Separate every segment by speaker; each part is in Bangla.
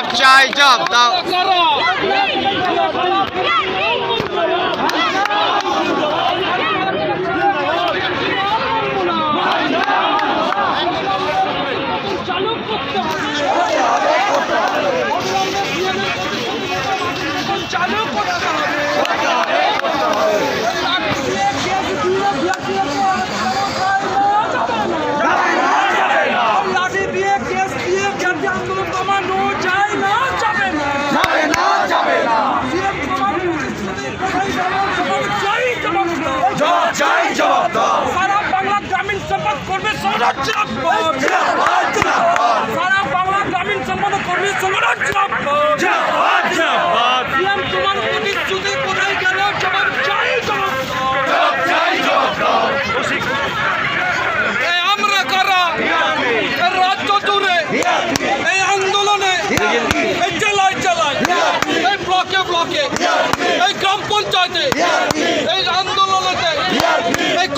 Speaker 1: জব চাই জব দাও
Speaker 2: চালু সারা বাংলা গ্রামীণ সম্পদ করবে স্বরাজ্য সারা বাংলা গ্রামীণ সম্পদ কর্মী স্বরাজ্য সিএম তোমার প্রতিশ্রুতি কোথায় গেল জবাব চাই জবাব দাও। এই আমরা কারা এই রাজ্য জুড়ে এই আন্দোলনে এই জেলায় জেলায় এই ব্লকে ব্লকে এই গ্রাম পঞ্চায়েতে এই আন্দোলনেতে এই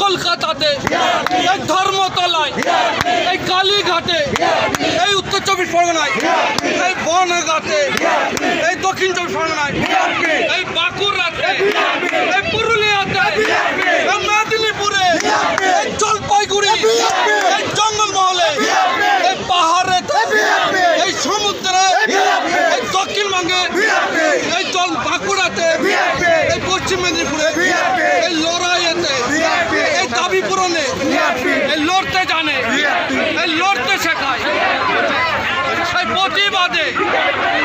Speaker 2: কলকাতাতে এই ধর্মতলায়, এই কালীঘাটে, এই উত্তর চব্বিশ পরগনায়, এই বনগাতে এই দক্ষিণ চব্বিশ পরগনায়, এই বাঁকুড়াতে, এই পুরুলিয়াতে, এই মেদিনীপুরে, এই জলপাইগুড়ি, এই জঙ্গলমহলে, এই পাহাড়ে, এই সমুদ্রে, এই দক্ষিণবঙ্গে, এই জল বাঁকুড়াতে, এই পশ্চিম মেদিনীপুরে এই লড়াইয়েতে এই দাবি পূরণে এই লড়তে জানে লড়তে শেখায়। এই প্রতিবাদে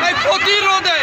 Speaker 2: এই প্রতিরোধে